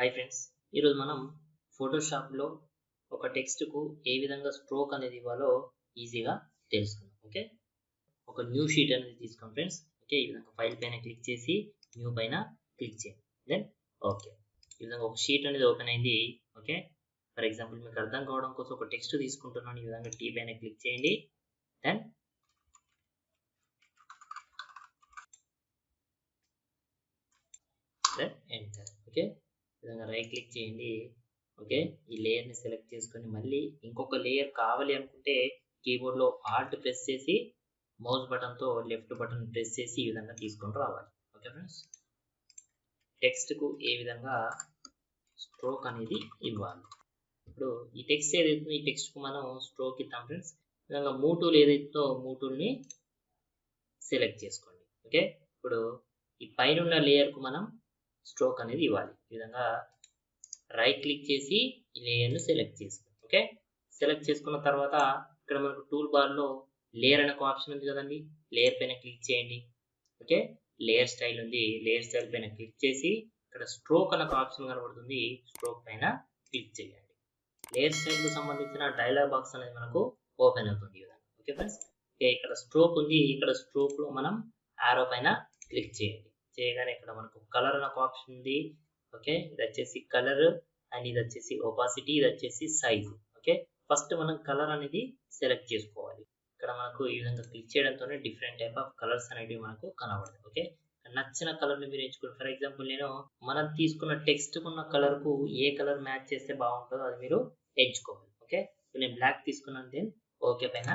Hi friends ఈరోజు మనం ఫోటోషాప్లో ఒక టెక్స్ట్కు ఏ విధంగా స్ట్రోక్ అనేది ఇవ్వాలో ఈజీగా తెలుసుకుందాం ఓకే ఒక న్యూ షీట్ అనేది తీసుకోండి ఫ్రెండ్స్ ఓకే ఈ విధంగా ఫైల్ పైన క్లిక్ చేసి న్యూ పైన క్లిక్ చేయండి. దెన్ ఓకే ఈ విధంగా ఒక షీట్ అనేది ఓపెన్ అయింది ఓకే ఫర్ ఎగ్జాంపుల్ మీకు అర్థం కావడం కోసం ఒక టెక్స్ట్ తీసుకుంటున్నాను ఈ విధంగా టీ పైన క్లిక్ చేయండి. దెన్ ఎంటర్ ఓకే విధంగా రైట్ క్లిక్ చేయండి. ఓకే ఈ లేయర్ని సెలెక్ట్ చేసుకొని మళ్ళీ ఇంకొక లేయర్ కావాలి అనుకుంటే కీబోర్డ్లో ఆల్ట్ ప్రెస్ చేసి మౌస్ బటన్తో లెఫ్ట్ బటన్ ప్రెస్ చేసి ఈ విధంగా తీసుకొని రావాలి. ఓకే ఫ్రెండ్స్ టెక్స్ట్కు ఏ విధంగా స్ట్రోక్ అనేది ఇవ్వాలి. ఇప్పుడు ఈ టెక్స్ట్ ఏదైతుందో ఈ టెక్స్ట్కు మనం స్ట్రోక్ ఇద్దాం ఫ్రెండ్స్ విధంగా మూటూల్ ఏదైతుందో మూటూల్ని సెలెక్ట్ చేసుకోండి. ఓకే ఇప్పుడు ఈ పైన ఉన్న లేయర్కు మనం స్ట్రోక్ అనేది ఇవ్వాలి. ఈ విధంగా రైట్ క్లిక్ చేసి ఈ లేయర్ను సెలెక్ట్ చేసుకోండి ఓకే సెలెక్ట్ చేసుకున్న తర్వాత ఇక్కడ మనకు టూల్ బార్లో లేయర్ అనే ఒక ఆప్షన్ ఉంది కదండి. లేయర్ పైన క్లిక్ చేయండి. ఓకే లేయర్ స్టైల్ ఉంది. లేయర్ స్టైల్ పైన క్లిక్ చేసి ఇక్కడ స్ట్రోక్ అనే ఒక ఆప్షన్ కనబడుతుంది. స్ట్రోక్ పైన క్లిక్ చేయండి. లేయర్ స్టైల్కు సంబంధించిన డైలాగ్ బాక్స్ అనేది మనకు ఓపెన్ అవుతుంది ఈ విధంగా. ఓకే ఫ్రెండ్స్ ఓకే ఇక్కడ స్ట్రోక్ ఉంది. ఇక్కడ స్ట్రోక్లో మనం ఆరో పైన క్లిక్ చేయండి. చేయగానే ఇక్కడ మనకు కలర్ అనే ఒక ఆప్షన్ ఉంది. ఓకే ఇది వచ్చేసి కలర్ అండ్ ఇది వచ్చేసి ఒపాసిటీ ఇది వచ్చేసి సైజ్ ఓకే ఫస్ట్ మనం కలర్ అనేది సెలెక్ట్ చేసుకోవాలి. ఇక్కడ మనకు ఈ విధంగా క్లిక్ చేయడంతోనే డిఫరెంట్ టైప్ ఆఫ్ కలర్స్ అనేవి మనకు కనబడతాయి. ఓకే నచ్చిన కలర్ని మీరు ఎంచుకోండి. ఫర్ ఎగ్జాంపుల్ నేను మనం తీసుకున్న టెక్స్ట్ ఉన్న కలర్కు ఏ కలర్ మ్యాచ్ చేస్తే బాగుంటుందో అది మీరు ఎంచుకోవాలి. ఓకే నేను బ్లాక్ తీసుకున్నాను దెన్ ఓకే పైన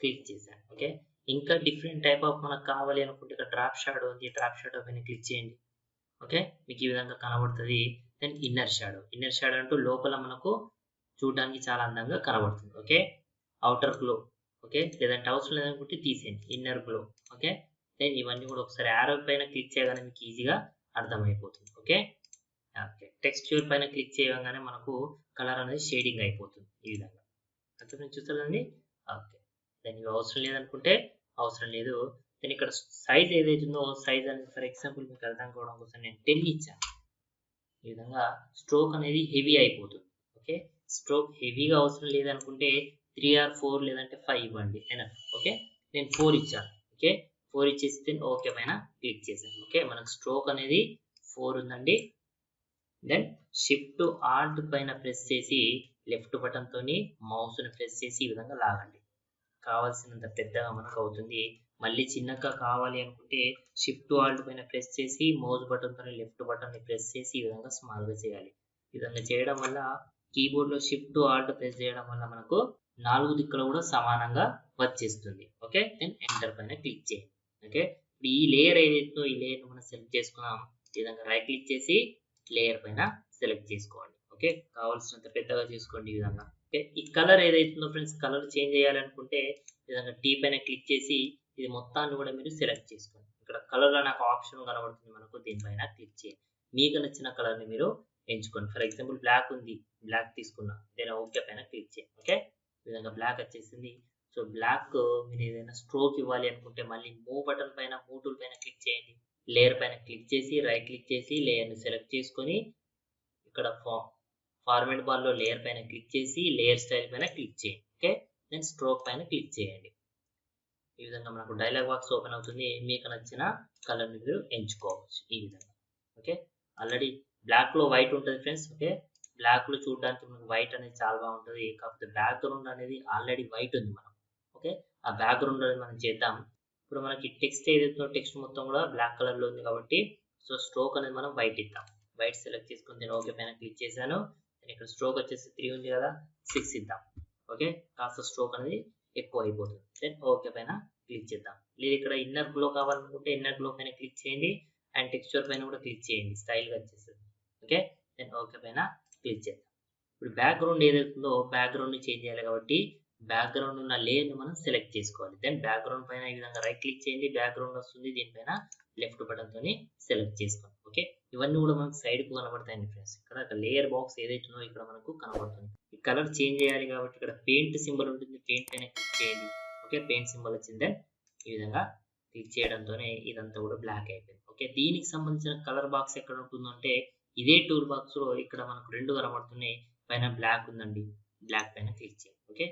క్లిక్ చేశాను. ఓకే ఇంకా డిఫరెంట్ టైప్ ఆఫ్ మనకు కావాలి అనుకుంటే ఇక్కడ డ్రాప్ షాడో ఉంది. డ్రాప్ షాడో పైన క్లిక్ చేయండి. ఓకే మీకు ఈ విధంగా కనబడుతుంది. Then inner shadow inner shadow అంటూ లోపల మనకు చూడడానికి చాలా అందంగా కనబడుతుంది. ఓకే అవుటర్ గ్లో ఓకే లేదంటే అవసరం లేదనుకుంటే తీసేయండి. ఇన్నర్ గ్లో ఓకే దెన్ ఇవన్నీ కూడా ఒకసారి యారో పైన క్లిక్ చేయగానే మీకు ఈజీగా అర్థమైపోతుంది. ఓకే ఓకే టెక్స్ట్యూర్ పైన క్లిక్ చేయగానే మనకు కలర్ అనేది షేడింగ్ అయిపోతుంది ఈ విధంగా. అర్థం చూస్తారండి ఓకే దాన్ని అవసరం లేదనుకుంటే అవసరం లేదు. నేను ఇక్కడ సైజ్ ఏదైతే ఉందో సైజ్ అనేది ఫర్ ఎగ్జాంపుల్ మీకు అర్థం కావడం కోసం నేను టెన్ ఇచ్చాను. ఈ విధంగా స్ట్రోక్ అనేది హెవీ అయిపోతుంది. ఓకే స్ట్రోక్ హెవీగా అవసరం లేదనుకుంటే త్రీ ఆర్ ఫోర్ లేదంటే ఫైవ్ ఇవ్వండి. ఎనఫ్ ఓకే నేను ఫోర్ ఇచ్చాను. ఓకే ఫోర్ ఇచ్చేస్తే ఓకే పైన క్లిక్ చేశాను. ఓకే మనకు స్ట్రోక్ అనేది ఫోర్ ఉందండి. దెన్ షిఫ్ట్ ఆల్ట్ పైన ప్రెస్ చేసి లెఫ్ట్ బటన్తో మౌస్ని ప్రెస్ చేసి ఈ విధంగా లాగండి. కావాల్సినంత పెద్దగా మనకు అవుతుంది మళ్ళీ చిన్నగా కావాలి అనుకుంటే షిఫ్ట్ ఆల్ట్ పైన ప్రెస్ చేసి మౌస్ బటన్తో లెఫ్ట్ బటన్ని ప్రెస్ చేసి ఈ విధంగా స్మాల్గా చేయాలి. ఈ విధంగా చేయడం వల్ల కీబోర్డ్లో షిఫ్ట్ ఆల్ట్ ప్రెస్ చేయడం వల్ల మనకు నాలుగు దిక్కులు కూడా సమానంగా వచ్చేస్తుంది. ఓకే దెన్ ఎంటర్ పైన క్లిక్ చేయండి ఓకే ఇప్పుడు ఈ లేయర్ ఏదైతే ఈ లేయర్ మనం సెలెక్ట్ చేసుకున్నాం. ఈ విధంగా రైట్ క్లిక్ చేసి లేయర్ పైన సెలెక్ట్ చేసుకోండి. ఓకే కావాల్సినంత పెద్దగా చేసుకోండి ఈ విధంగా. ఓకే? ఈ కలర్ ఏదైతుందో ఫ్రెండ్స్ కలర్ చేంజ్ చేయాలనుకుంటే విధంగా టీ పైన క్లిక్ చేసి ఇది మొత్తాన్ని కూడా మీరు సెలెక్ట్ చేసుకోండి. ఇక్కడ కలర్ నాకు ఆప్షన్ కనబడుతుంది మనకు దీనిపైన క్లిక్ చేయండి. మీకు నచ్చిన కలర్ని మీరు ఎంచుకోండి. ఫర్ ఎగ్జాంపుల్ బ్లాక్ ఉంది బ్లాక్ తీసుకున్నా దేని ఓకే పైన క్లిక్ చేయండి. ఓకే? ఈ విధంగా బ్లాక్ వచ్చేసింది. సో బ్లాక్ మీరు ఏదైనా స్ట్రోక్ ఇవ్వాలి అనుకుంటే మళ్ళీ మూవ్ బటన్ పైన మూవ్ టూల్ పైన క్లిక్ చేయండి. లేయర్ పైన క్లిక్ చేసి రైట్ క్లిక్ చేసి లేయర్ని సెలెక్ట్ చేసుకొని ఇక్కడ ఫార్మేట్ బార్లో లేయర్ పైన క్లిక్ చేసి లేయర్ స్టైల్ పైన క్లిక్ చేయండి. ఓకే? దెన్ స్ట్రోక్ పైన క్లిక్ చేయండి. ఈ విధంగా మనకు డైలాగ్ బాక్స్ ఓపెన్ అవుతుంది. మీకు నచ్చిన కలర్ని మీరు ఎంచుకోవచ్చు ఈ విధంగా. ఓకే? ఆల్రెడీ బ్లాక్లో వైట్ ఉంటుంది ఫ్రెండ్స్. ఓకే? బ్లాక్లో చూడడానికి మనకు వైట్ అనేది చాలా బాగుంటుంది. కాకపోతే బ్యాక్గ్రౌండ్ అనేది ఆల్రెడీ వైట్ ఉంది మనం ఓకే? ఆ బ్యాక్గ్రౌండ్ అనేది మనం చేద్దాం. ఇప్పుడు మనకి టెక్స్ట్ ఏదైతుందో టెక్స్ట్ మొత్తం కూడా బ్లాక్ కలర్లో ఉంది కాబట్టి సో స్ట్రోక్ అనేది మనం వైట్ ఇద్దాం. వైట్ సెలెక్ట్ చేసుకుని నేను ఓకే పైన క్లిక్ చేశాను. ఇక్కడ స్ట్రోక్ వచ్చేసి త్రీ ఉంది కదా సిక్స్ ఇద్దాం. ఓకే కాస్త స్ట్రోక్ అనేది ఎక్కువ అయిపోతుంది దెన్ ఓకే పైన క్లిక్ చేద్దాం. లేదు ఇక్కడ ఇన్నర్ గ్లో కావాలనుకుంటే ఇన్నర్ గ్లో పైన క్లిక్ చేయండి. అండ్ టెక్స్చర్ పైన కూడా క్లిక్ చేయండి. స్టైల్గా వచ్చేస్తుంది. ఓకే దెన్ ఓకే పైన క్లిక్ చేద్దాం. ఇప్పుడు బ్యాక్గ్రౌండ్ ఏదైతుందో బ్యాక్గ్రౌండ్ని చేంజ్ చేయాలి కాబట్టి బ్యాక్గ్రౌండ్ ఉన్న లేయర్ని మనం సెలెక్ట్ చేసుకోవాలి. దెన్ బ్యాక్గ్రౌండ్ పైన ఈ విధంగా రైట్ క్లిక్ చేయండి. బ్యాక్గ్రౌండ్ వస్తుంది. దీనిపైన లెఫ్ట్ బటన్తో సెలెక్ట్ చేసుకోండి. ఓకే ఇవన్నీ కూడా మనకు సైడ్కు కనబడతాయండి ఫ్రెండ్స్ ఇక్కడ లేయర్ బాక్స్ ఏదైతుందో ఇక్కడ మనకు కనబడుతుంది. ఈ కలర్ చేంజ్ చేయాలి కాబట్టి ఇక్కడ పెయింట్ సింబల్ ఉంటుంది. పెయింట్ పైన క్లిక్ చేయండి. ఓకే పెయింట్ సింబల్ వచ్చిందే. ఈ విధంగా క్లిక్ చేయడంతోనే ఇదంతా కూడా బ్లాక్ అయిపోయింది. ఓకే దీనికి సంబంధించిన కలర్ బాక్స్ ఎక్కడ ఉంటుందంటే ఇదే టూల్ బాక్స్లో ఇక్కడ మనకు రెండు కనబడుతున్నాయి. పైన బ్లాక్ ఉందండి. బ్లాక్ పైన క్లిక్ చేయండి. ఓకే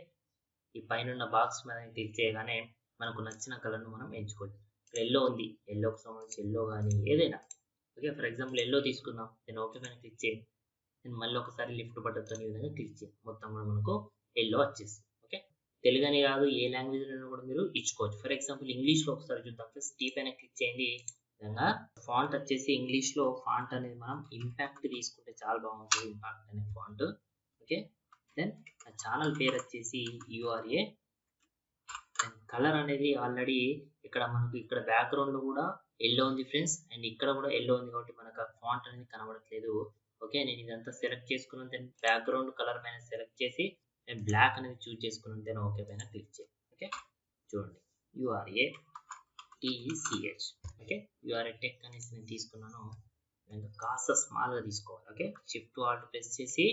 ఈ పైన ఉన్న బాక్స్ మీద క్లిక్ చేయగానే మనకు నచ్చిన కలర్ను మనం ఎంచుకోవచ్చు. ఎల్లో ఉంది. ఎల్లోకి సంబంధించి ఎల్లో కానీ ఏదైనా. ఓకే ఫర్ ఎగ్జాంపుల్ ఎల్లో తీసుకుందాం. నేను ఓకే పైన క్లిక్ చేయండి. నేను మళ్ళీ ఒకసారి లిఫ్ట్ బటన్తో ఈ విధంగా క్లిక్ చేయండి. మొత్తం కూడా మనకు ఎల్లో వచ్చేస్తుంది. ఓకే తెలుగు అని కాదు ఏ లాంగ్వేజ్లో కూడా మీరు ఇచ్చుకోవచ్చు. ఫర్ ఎగ్జాంపుల్ ఇంగ్లీష్లో ఒకసారి చూద్దాం. ప్లస్ టీ పైన క్లిక్ చేయండి. విధంగా ఫాంట్ వచ్చేసి ఇంగ్లీష్లో ఫాంట్ అనేది మనం ఇంపాక్ట్ తీసుకుంటే చాలా బాగుంటుంది. ఇంపాక్ట్ అనే ఫాంట్ ఓకే దెన్ ఆ ఛానల్ పేరు వచ్చేసి యూఆర్ఏ అండ్ కలర్ అనేది ఆల్రెడీ ఇక్కడ మనకు ఇక్కడ బ్యాక్గ్రౌండ్లో కూడా ఎల్లో ఉంది ఫ్రెండ్స్ అండ్ ఇక్కడ కూడా ఎల్లో ఉంది కాబట్టి మనకు ఆ ఫాంట్ అనేది కనబడట్లేదు. ఓకే నేను ఇదంతా సెలెక్ట్ చేసుకున్నాను. దెన్ బ్యాక్గ్రౌండ్ కలర్ పైన సెలెక్ట్ చేసి నేను బ్లాక్ అనేది చూజ్ చేసుకున్నాను. దాని ఓకే పైన క్లిక్ చేయండి ఓకే చూడండి. U R A T E C H okay U R A tech అనేసి నేను తీసుకున్నాను. నేను కాస్త స్మాల్గా తీసుకోవాలి. ఓకే షిఫ్ట్ ఆల్ట్ ప్రెస్ చేసి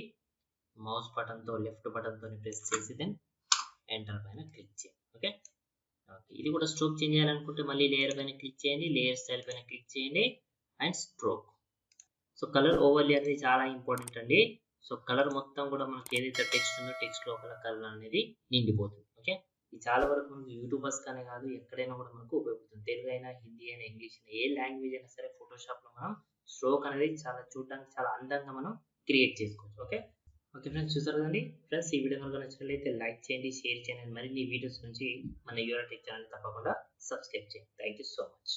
మౌస్ బటన్తో లెఫ్ట్ బటన్తో ప్రెస్ చేసి దెన్ ఎంటర్ పైన క్లిక్ చేయండి ఓకే ఇది కూడా స్ట్రోక్ చేంజ్ చేయాలనుకుంటే మళ్ళీ లేయర్ పైన క్లిక్ చేయండి లేయర్ స్టైల్ పైన క్లిక్ చేయండి and stroke so colour overlay అనేది చాలా ఇంపార్టెంట్ అండి. సో కలర్ మొత్తం కూడా మనకి ఏదైతే టెక్స్ట్ ఉందో టెక్స్ట్ లోపల కలర్ అనేది నిండిపోతుంది. ఓకే ఇది చాలా వరకు మనకు యూట్యూబర్స్ కానీ కాదు ఎక్కడైనా కూడా మనకు ఉపయోగపడుతుంది. తెలుగు అయినా హిందీ అయినా ఇంగ్లీష్ అయినా ఏ లాంగ్వేజ్ అయినా సరే ఫోటోషాప్లో మనం స్ట్రోక్ అనేది చాలా చూడడానికి చాలా అందంగా మనం క్రియేట్ చేసుకోవచ్చు. ఓకే ఓకే ఫ్రెండ్స్ చూసారు కదండి? ఫ్రెండ్స్ ఈ వీడియో కనుక నచ్చినట్లయితే లైక్ చేయండి షేర్ చేయండి మరిన్ని వీడియోస్ నుంచి మన యూఆర్ టెక్ ఛానల్ తప్పకుండా సబ్స్క్రైబ్ చేయండి. Thank you so much.